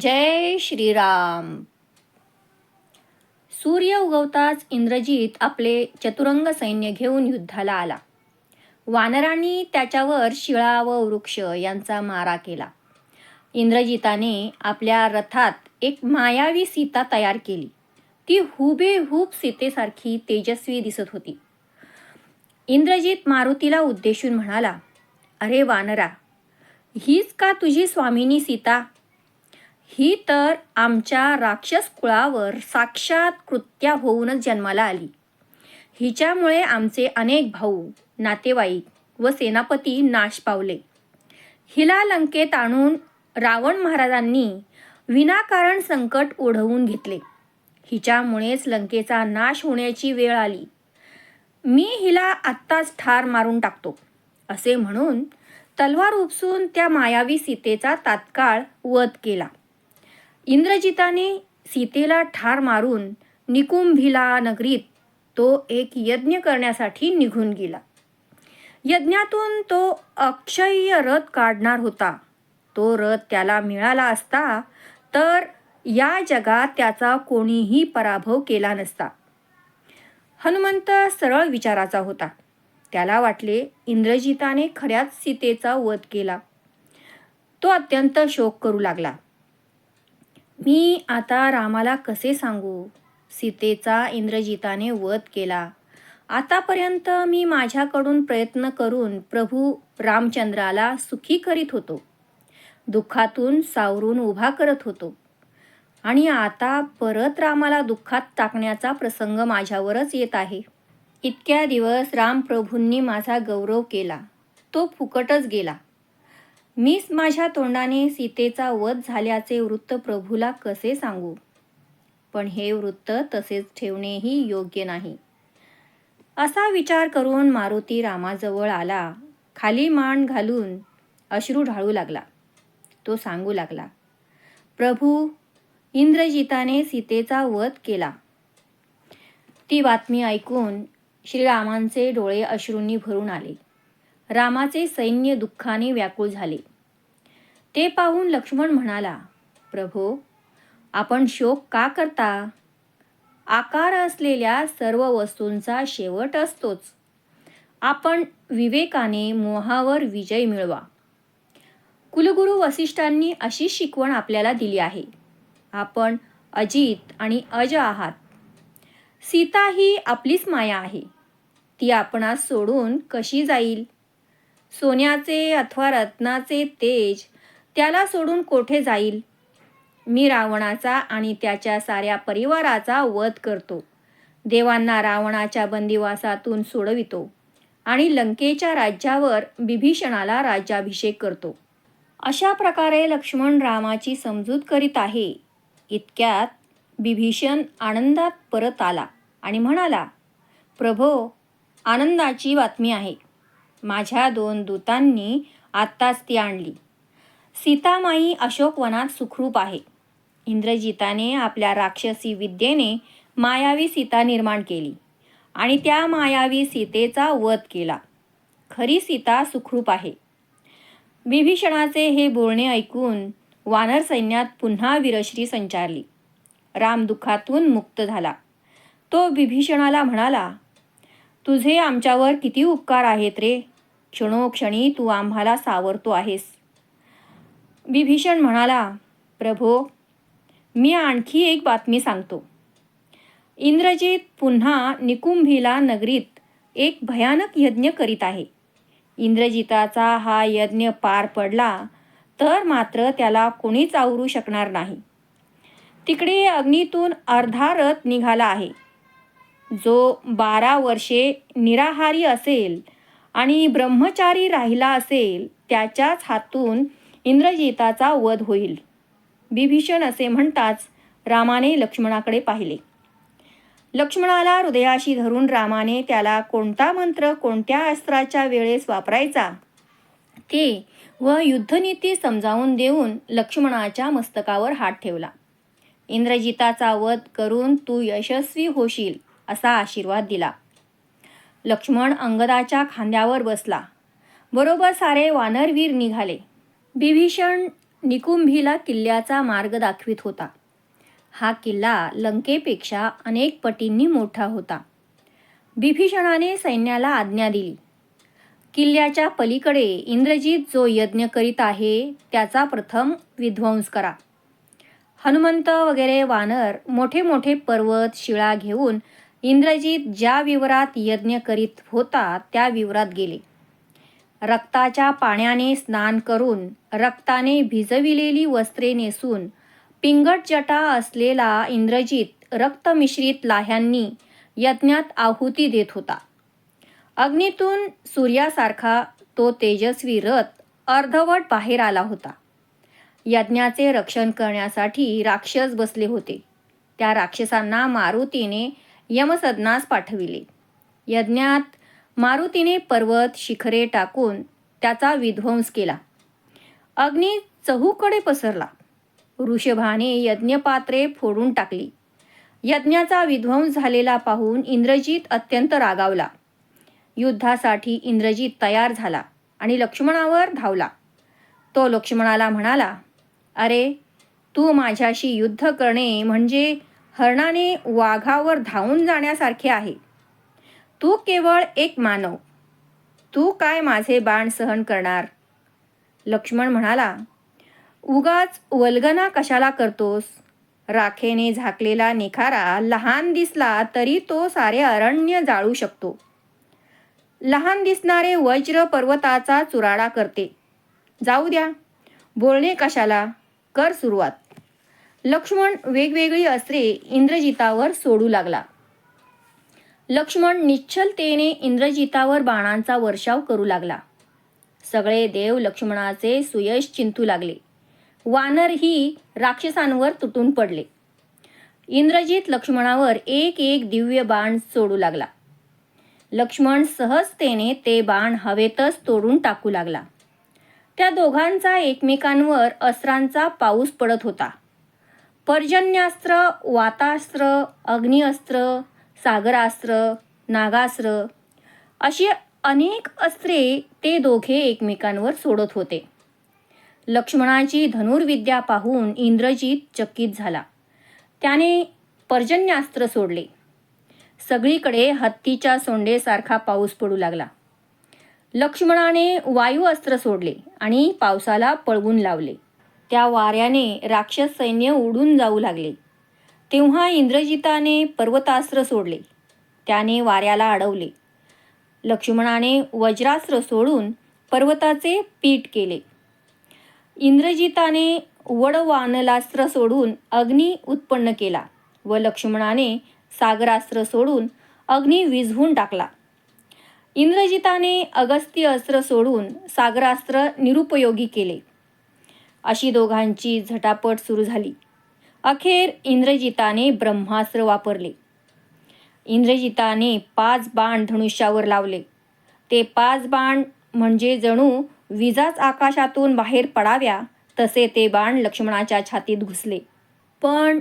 जय श्रीराम. सूर्य उगवताच इंद्रजित आपले चतुरंग सैन्य घेऊन युद्धाला आला. वानरांनी त्याच्यावर शिळा व वृक्ष यांचा मारा केला. इंद्रजिताने आपल्या रथात एक मायावी सीता तयार केली. ती हुबेहूब सीतेसारखी तेजस्वी दिसत होती. इंद्रजित मारुतीला उद्देशून म्हणाला अरे वानरा हीच का तुझी स्वामिनी सीता? ही तर आमच्या राक्षस कुळावर साक्षात कृत्या होऊनच जन्माला आली. हिच्यामुळे आमचे अनेक भाऊ नातेवाईक व सेनापती नाश पावले. हिला लंकेत आणून रावण महाराजांनी विनाकारण संकट ओढवून घेतले. हिच्यामुळेच लंकेचा नाश होण्याची वेळ आली. मी हिला आत्ताच ठार मारून टाकतो असे म्हणून तलवार उपसून त्या मायावी सीतेचा तात्काळ वध केला. इंद्रजिताने सीतेला ठार मारून निकुंभिला नगरीत तो एक यज्ञ करण्यासाठी निघून गेला. यज्ञातून तो अक्षय्य रथ काढणार होता. तो रथ त्याला मिळाला असता तर या जगात त्याचा कोणीही पराभव केला नसता. हनुमंत सरळ विचाराचा होता. त्याला वाटले इंद्रजिताने खऱ्याच सीतेचा वध केला. तो अत्यंत शोक करू लागला. मी आता रामाला कसे सांगू? सीतेचा इंद्रजिताने वध केला. आतापर्यंत मी माझ्याकडून प्रयत्न करून प्रभू रामचंद्राला सुखी करीत होतो. दुःखातून सावरून उभा करत होतो. आणि आता परत रामाला दुःखात टाकण्याचा प्रसंग माझ्यावरच येत आहे. इतक्या दिवस रामप्रभूंनी माझा गौरव केला. तो फुकटच गेला. मीच माझ्या तोंडाने सीतेचा वध झाल्याचे वृत्त प्रभूला कसे सांगू? पण हे वृत्त तसेच ठेवणेही योग्य नाही. असा विचार करून मारुती रामाजवळ आला. खाली मान घालून अश्रू ढाळू लागला. तो सांगू लागला प्रभू इंद्रजिताने सीतेचा वध केला. ती बातमी ऐकून श्रीरामांचे डोळे अश्रूंनी भरून आले. रामाचे सैन्य दुःखाने व्याकुळ झाले. ते पाहून लक्ष्मण म्हणाला प्रभो आपण शोक का करता? आकार असलेल्या सर्व वस्तूंचा शेवट असतोच. आपण विवेकाने मोहावर विजय मिळवा. कुलगुरू वसिष्ठांनी अशी शिकवण आपल्याला दिली आहे. आपण अजित आणि अज आहात. सीता ही आपलीच माया आहे. ती आपणास सोडून कशी जाईल? सोन्याचे अथवा रत्नाचे तेज त्याला सोडून कोठे जाईल? मी रावणाचा आणि त्याच्या साऱ्या परिवाराचा वध करतो. देवांना रावणाच्या बंदिवासातून सोडवितो आणि लंकेच्या राज्यावर बिभीषणाला राज्याभिषेक करतो. अशा प्रकारे लक्ष्मण रामाची समजूत करीत आहे. इतक्यात बिभीषण आनंदात परत आला आणि म्हणाला प्रभो आनंदाची बातमी आहे. माझ्या दोन दूतांनी आत्ताच ती आणली. सीतामाई अशोकवनात सुखरूप आहे. इंद्रजिताने आपल्या राक्षसी विद्येने मायावी सीता निर्माण केली आणि त्या मायावी सीतेचा वध केला. खरी सीता सुखरूप आहे. विभीषणाचे हे बोलणे ऐकून वानर सैन्यात पुन्हा विरश्री संचारली. राम दुःखातून मुक्त झाला. तो विभीषणाला म्हणाला तुझे आमच्यावर किती उपकार आहेत रे. क्षणोक्षणी तू आम्हाला सावरतो आहेस. विभीषण म्हणाला प्रभो मी आणखी एक बातमी सांगतो. इंद्रजित पुन्हा निकुंभीला नगरीत एक भयानक यज्ञ करीत आहे. इंद्रजिताचा हा यज्ञ पार पडला तर मात्र त्याला कोणीच आवरू शकणार नाही. तिकडे अग्नीतून अर्धा रथ निघाला आहे. जो बारा वर्षे निराहारी असेल आणि ब्रह्मचारी राहिला असेल त्याच्याच हातून इंद्रजिताचा वध होईल. बिभीषण असे म्हणताच रामाने लक्ष्मणाकडे पाहिले. लक्ष्मणाला हृदयाशी धरून रामाने त्याला कोणता मंत्र कोणत्या अस्त्राच्या वेळेस वापरायचा? ते व युद्धनीती समजावून देऊन लक्ष्मणाच्या मस्तकावर हात ठेवला. इंद्रजिताचा वध करून तू यशस्वी होशील असा आशीर्वाद दिला. लक्ष्मण अंगदाच्या खांद्यावर बसला. बरोबर सारे वानरवीर निघाले. बिभीषण निकुंभीला किल्ल्याचा मार्ग दाखवित होता. हा किल्ला लंकेपेक्षा अनेक पटींनी मोठा होता. बिभीषणाने सैन्याला आज्ञा दिली. किल्ल्याच्या पलीकडे इंद्रजीत जो यज्ञ करीत आहे त्याचा प्रथम विध्वंस करा. हनुमंत वगैरे वानर मोठे मोठे पर्वत शिळा घेऊन इंद्रजित ज्या विवरात यज्ञ करीत होता त्या विवरात गेले. रक्ताच्या पाण्याने स्नान करून रक्ताने भिजविलेली वस्त्रे नेसून पिंगट जटा असलेला इंद्रजित रक्तमिश्रित लाह्यांनी यज्ञात आहुती देत होता. अग्नीतून सूर्यासारखा तो तेजस्वी रथ अर्धवट बाहेर आला होता. यज्ञाचे रक्षण करण्यासाठी राक्षस बसले होते. त्या राक्षसांना मारुतीने यमसदनास पाठविले. यज्ञात मारुतीने पर्वत शिखरे टाकून त्याचा विध्वंस केला. अग्नी चहूकडे पसरला. वृषभाने यज्ञपात्रे फोडून टाकली. यज्ञाचा विध्वंस झालेला पाहून इंद्रजीत अत्यंत रागावला. युद्धासाठी इंद्रजीत तयार झाला आणि लक्ष्मणावर धावला. तो लक्ष्मणाला म्हणाला अरे तू माझ्याशी युद्ध करणे म्हणजे हरणाने वाघावर धावून जाण्यासारखे आहे. तू केवळ एक मानव. तू काय माझे बाण सहन करणार? लक्ष्मण म्हणाला उगाच वल्गना कशाला करतोस? राखेने झाकलेला निखारा लहान दिसला तरी तो सारे अरण्य जाळू शकतो. लहान दिसणारे वज्र पर्वताचा चुराडा करते. जाऊ द्या बोलणे कशाला? कर सुरुवात. लक्ष्मण वेगवेगळी अस्त्रे इंद्रजितावर सोडू लागला. लक्ष्मण निश्चलतेने इंद्रजितावर बाणांचा वर्षाव करू लागला. सगळे देव लक्ष्मणाचे सुयश चिंतू लागले. वानरही राक्षसांवर तुटून पडले. इंद्रजित लक्ष्मणावर एक एक दिव्य बाण सोडू लागला. लक्ष्मण सहजतेने ते बाण हवेतच तोडून टाकू लागला. त्या दोघांचा एकमेकांवर अस्त्रांचा पाऊस पडत होता. पर्जन्यास्त्र वातास्त्र अग्निअस्त्र सागरास्त्र नागास्त्र अशी अनेक अस्त्रे ते दोघे एकमेकांवर सोडत होते. लक्ष्मणाची धनुर्विद्या पाहून इंद्रजित चकित झाला. त्याने पर्जन्यास्त्र सोडले. सगळीकडे हत्तीच्या सोंडेसारखा पाऊस पडू लागला. लक्ष्मणाने वायू अस्त्र सोडले आणि पावसाला पळवून लावले. त्या वाऱ्याने राक्षस सैन्य उडून जाऊ लागले. तेव्हा इंद्रजिताने पर्वतास्त्र सोडले. त्याने वाऱ्याला अडवले. लक्ष्मणाने वज्रास्त्र सोडून पर्वताचे पीठ केले. इंद्रजिताने वडवानलास्त्र सोडून अग्नी उत्पन्न केला व लक्ष्मणाने सागरास्त्र सोडून अग्नी विझवून टाकला. इंद्रजिताने अगस्त्य अस्त्र सोडून सागरास्त्र निरुपयोगी केले. अशी दोघांची झटापट सुरू झाली. अखेर इंद्रजिताने ब्रह्मास्त्र वापरले. इंद्रजिताने पाच बाण धनुष्यावर लावले. ते पाच बाण म्हणजे जणू विजाच आकाशातून बाहेर पडाव्या तसे ते बाण लक्ष्मणाच्या छातीत घुसले. पण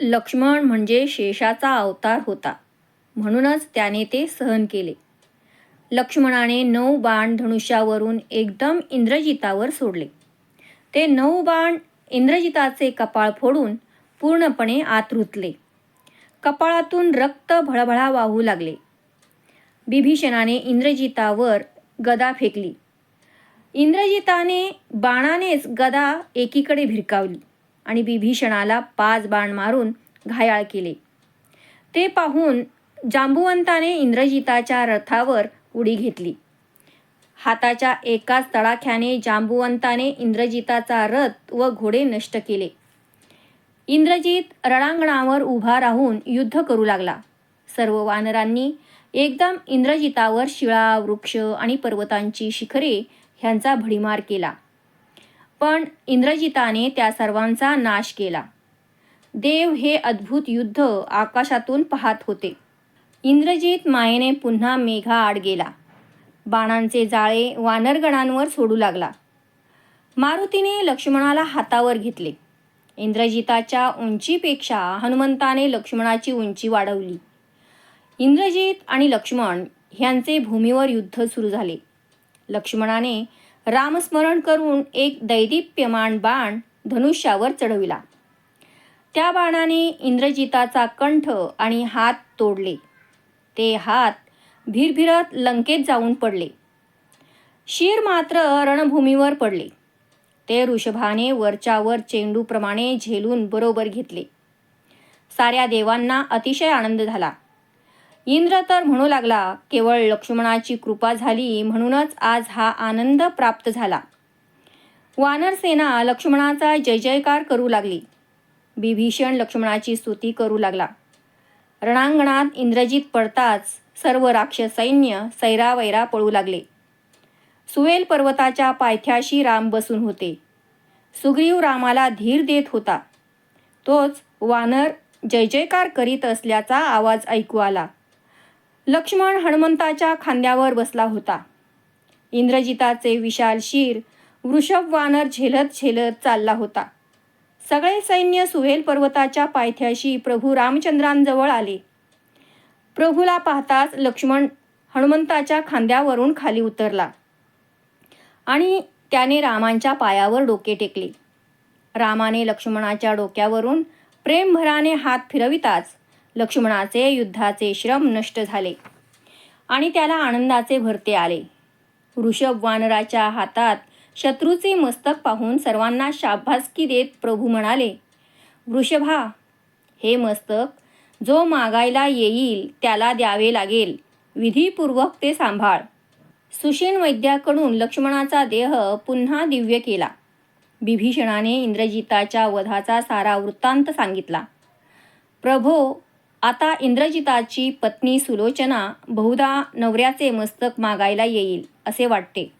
लक्ष्मण म्हणजे शेषाचा अवतार होता. म्हणूनच त्याने ते सहन केले. लक्ष्मणाने नऊ बाण धनुष्यावरून एकदम इंद्रजितावर सोडले. ते नऊ बाण इंद्रजिताचे कपाळ फोडून पूर्णपणे आत रुतले कपाळातून रक्त भळभळा वाहू लागले. बिभीषणाने इंद्रजितावर गदा फेकली. इंद्रजिताने बाणानेच गदा एकीकडे भिरकावली आणि बिभीषणाला पाच बाण मारून घायाळ केले. ते पाहून जांबुवंताने इंद्रजिताच्या रथावर उडी घेतली. हाताच्या एकाच तडाख्याने जांबुवंताने इंद्रजिताचा रथ व घोडे नष्ट केले. इंद्रजित रणांगणावर उभा राहून युद्ध करू लागला. सर्व वानरांनी एकदम इंद्रजितावर शिळा वृक्ष आणि पर्वतांची शिखरे ह्यांचा भडीमार केला. पण इंद्रजिताने त्या सर्वांचा नाश केला. देव हे अद्भुत युद्ध आकाशातून पाहत होते. इंद्रजित मायेने पुन्हा मेघा आड गेला. बाणांचे जाळे वानरगणांवर सोडू लागला. मारुतीने लक्ष्मणाला हातावर घेतले. इंद्रजिताच्या उंचीपेक्षा हनुमंताने लक्ष्मणाची उंची वाढवली. इंद्रजित आणि लक्ष्मण ह्यांचे भूमीवर युद्ध सुरू झाले. लक्ष्मणाने रामस्मरण करून एक दैदिप्यमान बाण धनुष्यावर चढविला. त्या बाणाने इंद्रजिताचा कंठ आणि हात तोडले. ते हात भिरभिरत लंकेत जाऊन पडले. शिर मात्र रणभूमीवर पडले. ते ऋषभाने वरच्यावर चेंडूप्रमाणे झेलून बरोबर घेतले. साऱ्या देवांना अतिशय आनंद झाला. इंद्र तर म्हणू लागला केवळ लक्ष्मणाची कृपा झाली म्हणूनच आज हा आनंद प्राप्त झाला. वानरसेना लक्ष्मणाचा जय जयकार करू लागली. बिभीषण लक्ष्मणाची स्तुती करू लागला. रणांगणात इंद्रजीत पडताच सर्व राक्षस सैन्य सैरावैरा पळू लागले. सुवेल पर्वताच्या पायथ्याशी राम बसून होते. सुग्रीव रामाला धीर देत होता. तोच वानर जय जयकार करीत असल्याचा आवाज ऐकू आला. लक्ष्मण हनुमंताच्या खांद्यावर बसला होता. इंद्रजिताचे विशाल शिर वृषभ वानर झेलत झेलत चालला होता. सगळे सैन्य सुहेल पर्वताच्या पायथ्याशी प्रभू रामचंद्रांजवळ आले. प्रभूला पाहताच लक्ष्मण हनुमंताच्या खांद्यावरून खाली उतरला. आणि त्याने रामांच्या पायावर डोके टेकले. रामाने लक्ष्मणाच्या डोक्यावरून प्रेमभराने हात फिरविताच लक्ष्मणाचे युद्धाचे श्रम नष्ट झाले आणि त्याला आनंदाचे भरते आले. वृषभ वानराच्या हातात शत्रूचे मस्तक पाहून सर्वांना शाबासकी देत प्रभू म्हणाले वृषभा हे मस्तक जो मागायला येईल त्याला द्यावे लागेल. विधीपूर्वक ते सांभाळ. सुषेण वैद्याकडून लक्ष्मणाचा देह पुन्हा दिव्य केला. बिभीषणाने इंद्रजिताच्या वधाचा सारा वृत्तांत सांगितला. प्रभो आता इंद्रजिताची पत्नी सुलोचना बहुधा नवऱ्याचे मस्तक मागायला येईल असे वाटते.